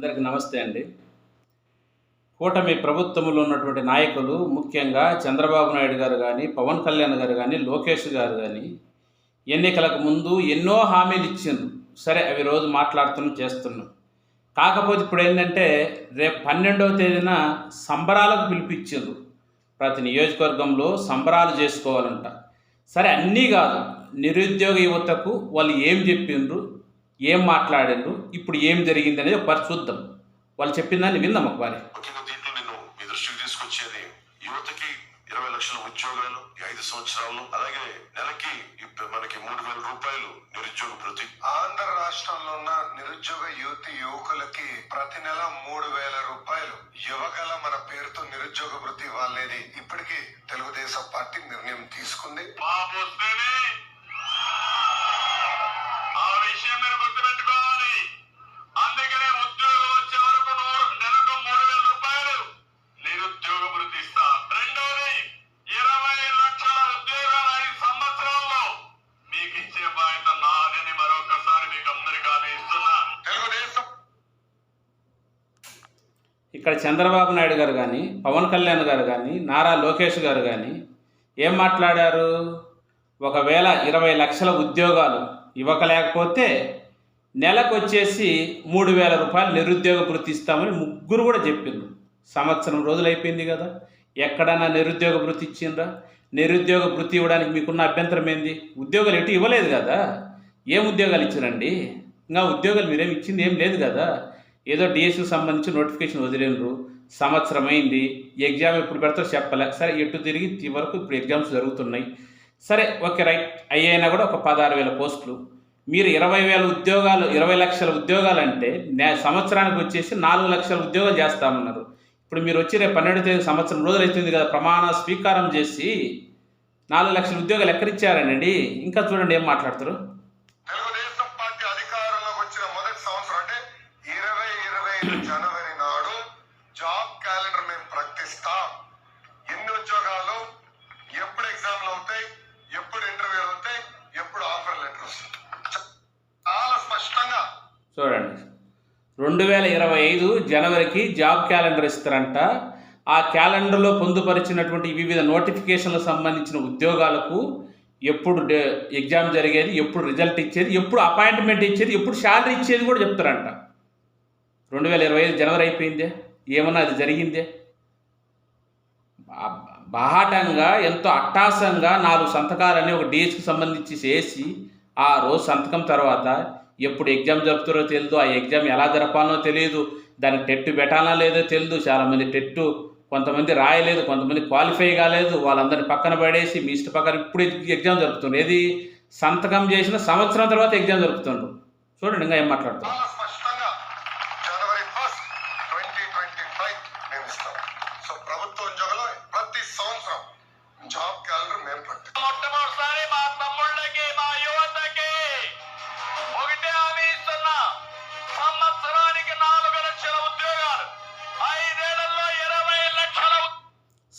అందరికీ నమస్తే అండి. కూటమి ప్రభుత్వంలో ఉన్నటువంటి నాయకులు ముఖ్యంగా చంద్రబాబు నాయుడు గారు కానీ పవన్ కళ్యాణ్ గారు కానీ లోకేష్ గారు కానీ ఎన్నికలకు ముందు ఎన్నో హామీలు ఇచ్చిండ్రు. సరే అవి రోజు మాట్లాడుతున్నాం చేస్తున్నాం. కాకపోతే ఇప్పుడు ఏంటంటే రేపు పన్నెండవ తేదీన సంబరాలకు పిలిపించిండ్రు. ప్రతి నియోజకవర్గంలో సంబరాలు చేసుకోవాలంట. సరే అన్నీ కాదు. నిరుద్యోగ యువతకు వాళ్ళు ఏం చెప్పిండ్రు? ఏం మాట్లాడిండ్రు ఇప్పుడు ఏం జరిగింది అనేది ఒకసారి చూద్దాం వాళ్ళు చెప్పిన దాన్ని విందాం ఒకసారి. దీంట్లో నేను మీ దృష్టికి తీసుకొచ్చేది యువతకి ఇరవై లక్షల ఉద్యోగాలు ఈ ఐదు సంవత్సరాలు అలాగే నెలకి ఇప్పుడు మనకి మూడు వేల రూపాయలు నిరుద్యోగ ఆంధ్ర రాష్ట్రంలో ఉన్న నిరుద్యోగ యువతి యువకులకి ప్రతి నెల మూడు వేల రూపాయలు. యువగల మన పేరుతో నిరుద్యోగ వృత్తి ఇవ్వాలనేది ఇప్పటికీ తెలుగుదేశం పార్టీ నిర్ణయం తీసుకుంది. ఇక్కడ చంద్రబాబు నాయుడు గారు కానీ పవన్ కళ్యాణ్ గారు కానీ నారా లోకేష్ గారు కానీ ఏం మాట్లాడారు? ఒకవేళ ఇరవై లక్షల ఉద్యోగాలు ఇవ్వకలేకపోతే నెలకు వచ్చేసి మూడు వేల రూపాయలు నిరుద్యోగ వృత్తి ఇస్తామని ముగ్గురు కూడా చెప్పిండ్రు. సంవత్సరం రోజులు అయిపోయింది కదా. ఎక్కడన్నా నిరుద్యోగ వృత్తి ఇచ్చిండ్రా? నిరుద్యోగ వృత్తి ఇవ్వడానికి మీకున్న అభ్యంతరం ఏంది? ఉద్యోగాలు ఎటు ఇవ్వలేదు కదా. ఏం ఉద్యోగాలు ఇచ్చారండి? ఇంకా ఉద్యోగాలు మీరేమి ఇచ్చింది ఏం లేదు కదా. ఏదో డిఎస్సికి సంబంధించి నోటిఫికేషన్ వదిలేండ్రు. సంవత్సరం అయింది ఎగ్జామ్ ఎప్పుడు పెడతారో చెప్పలే. సరే ఎటు తిరిగి వరకు ఇప్పుడు ఎగ్జామ్స్ జరుగుతున్నాయి. సరే ఓకే రైట్. అయ్యైనా కూడా ఒక పదహారు వేల పోస్టులు. మీరు ఇరవై వేల ఉద్యోగాలు ఇరవై లక్షల ఉద్యోగాలు అంటే నే- సంవత్సరానికి వచ్చేసి నాలుగు లక్షల ఉద్యోగాలు చేస్తామన్నారు. ఇప్పుడు మీరు వచ్చి రేపు పన్నెండు తేదీ సంవత్సరం రోజులు అవుతుంది కదా ప్రమాణ స్వీకారం చేసి నాలుగు లక్షల ఉద్యోగాలు ఎక్కడిచ్చారనండి? ఇంకా చూడండి ఏం మాట్లాడతారు రెండు వేల ఇరవై ఐదు జనవరికి జాబ్ క్యాలెండర్ ఇస్తారంట. ఆ క్యాలెండర్లో పొందుపరిచినటువంటి వివిధ నోటిఫికేషన్లకు సంబంధించిన ఉద్యోగాలకు ఎప్పుడు ఎగ్జామ్ జరిగేది ఎప్పుడు రిజల్ట్ ఇచ్చేది ఎప్పుడు అపాయింట్మెంట్ ఇచ్చేది ఎప్పుడు శాలరీ ఇచ్చేది కూడా చెప్తారంట. రెండు వేల ఇరవై ఐదు జనవరి అయిపోయిందే. ఏమన్నా అది జరిగిందే? బాహాటంగా ఎంతో అట్టాసంగా నాలుగు సంతకాలని ఒక డిఎస్కి సంబంధించి చేసి ఆ రోజు సంతకం తర్వాత ఎప్పుడు ఎగ్జామ్ జరుపుతారో తెలియదు ఆ ఎగ్జామ్ ఎలా జరపాలనో తెలియదు దానికి టెట్టు పెట్టాలా లేదో తెలియదు చాలామంది టెట్టు కొంతమంది రాయలేదు కొంతమంది క్వాలిఫై కాలేదు వాళ్ళందరిని పక్కన పడేసి మీ ఇష్ట పక్కన ఇప్పుడు ఎగ్జామ్ జరుపుతుండ్రు ఏది? సంతకం చేసిన సంవత్సరం తర్వాత ఎగ్జామ్ జరుపుతుండ్రు చూడండి ఇంకా ఏం మాట్లాడుతారు.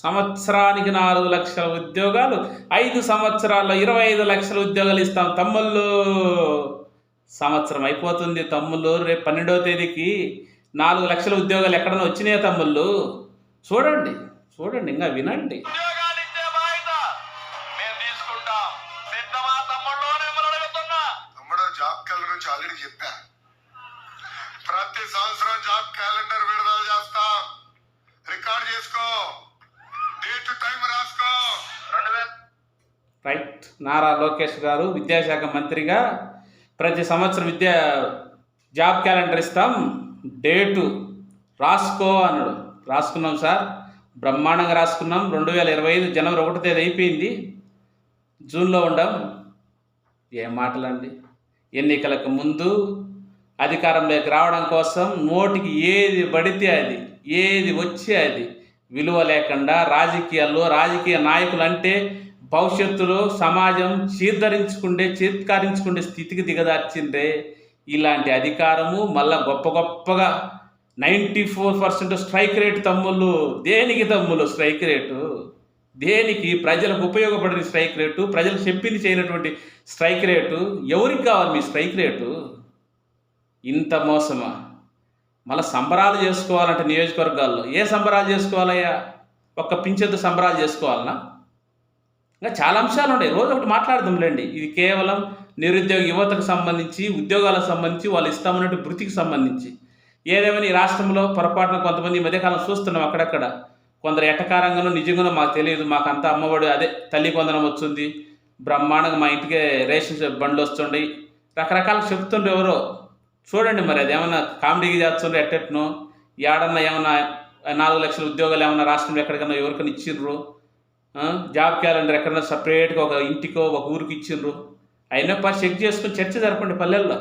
సంవత్సరానికి నాలుగు లక్షల ఉద్యోగాలు ఐదు సంవత్సరాల్లో ఇరవై ఐదు లక్షల ఉద్యోగాలు ఇస్తాం తమ్ముళ్ళు. సంవత్సరం అయిపోతుంది తమ్ముళ్ళు. రేపు పన్నెండవ తేదీకి నాలుగు లక్షల ఉద్యోగాలు ఎక్కడన్నా వచ్చినాయా తమ్ముళ్ళు? చూడండి చూడండి ఇంకా వినండి. జాబ్ క్యాలెండర్ నుంచి ఆల్రెడీ చెప్పా. ప్రతి సంవత్సరం జాబ్ క్యాలెండర్ విడుదల చేస్తాం. రికార్డ్ చేసుకో. రైట్ నారా లోకేష్ గారు విద్యాశాఖ మంత్రిగా ప్రతి సంవత్సరం విద్యా జాబ్ క్యాలెండర్ ఇస్తాం. డేటు రాసుకో అన్నాడు. రాసుకున్నాం సార్. బ్రహ్మాండంగా రాసుకున్నాం. రెండు వేల ఇరవై ఐదు జనవరి ఒకటో తేదీ అయిపోయింది. జూన్లో ఉండాం. ఏం మాటలండి? ఎన్నికలకు ముందు అధికారంలోకి రావడం కోసం నోటికి ఏది పడితే అది ఏది వచ్చే అది విలువ లేకుండా రాజకీయాల్లో రాజకీయ నాయకులు అంటే భవిష్యత్తులో సమాజం చీర్ధరించుకుండే చీత్కారించుకునే స్థితికి దిగదార్చిందే. ఇలాంటి అధికారము మళ్ళా గొప్ప గొప్పగా ninety four percent strike rate తమ్ముళ్ళు. దేనికి తమ్ముళ్ళు స్ట్రైక్ రేటు? దేనికి? ప్రజలకు ఉపయోగపడిన స్ట్రైక్ రేటు ప్రజలు చెప్పింది చేయనటువంటి స్ట్రైక్ రేటు. ఎవరికి కావాలి మీ స్ట్రైక్ రేటు? ఇంత మోసమా? మళ్ళీ సంబరాలు చేసుకోవాలంటే నియోజకవర్గాల్లో. ఏ సంబరాలు చేసుకోవాలయ్యా? ఒక్క పింఛన్తో సంబరాలు చేసుకోవాలనా? ఇంకా చాలా అంశాలు ఉన్నాయి. రోజు ఒకటి మాట్లాడదాంలేండి. ఇది కేవలం నిరుద్యోగ యువతకు సంబంధించి ఉద్యోగాలకు సంబంధించి వాళ్ళు ఇస్తామన్నట్టు వృత్తికి సంబంధించి. ఏదేమైనా ఈ రాష్ట్రంలో పొరపాటున కొంతమంది ఈ మధ్యకాలం చూస్తున్నాం అక్కడక్కడ. కొందరు ఎటకారంగానో నిజంగానో మాకు తెలియదు. మాకు అంతా అమ్మఒడి అదే తల్లి కొందనం వచ్చింది. బ్రహ్మాండంగా మా ఇంటికే రేషన్ బండ్లు వస్తుండయి. రకరకాలు చెప్తుండ్రు ఎవరో. చూడండి మరి అది ఏమన్నా కామెడీకి చేస్తుండ్రు ఎట్టెట్నో? ఏడన్నా ఏమన్నా నాలుగు లక్షల ఉద్యోగాలు ఏమన్నా రాష్ట్రంలో ఎక్కడికన్నా ఎవరికైనా ఇచ్చిర్రు? జాబ్ క్యాలెండర్ ఎక్కడన్నా సపరేట్గా ఒక ఇంటికో ఒక ఊరికి ఇచ్చిండ్రు అయినా పని చెక్ చేసుకుని చర్చ జరపండి పల్లెల్లో.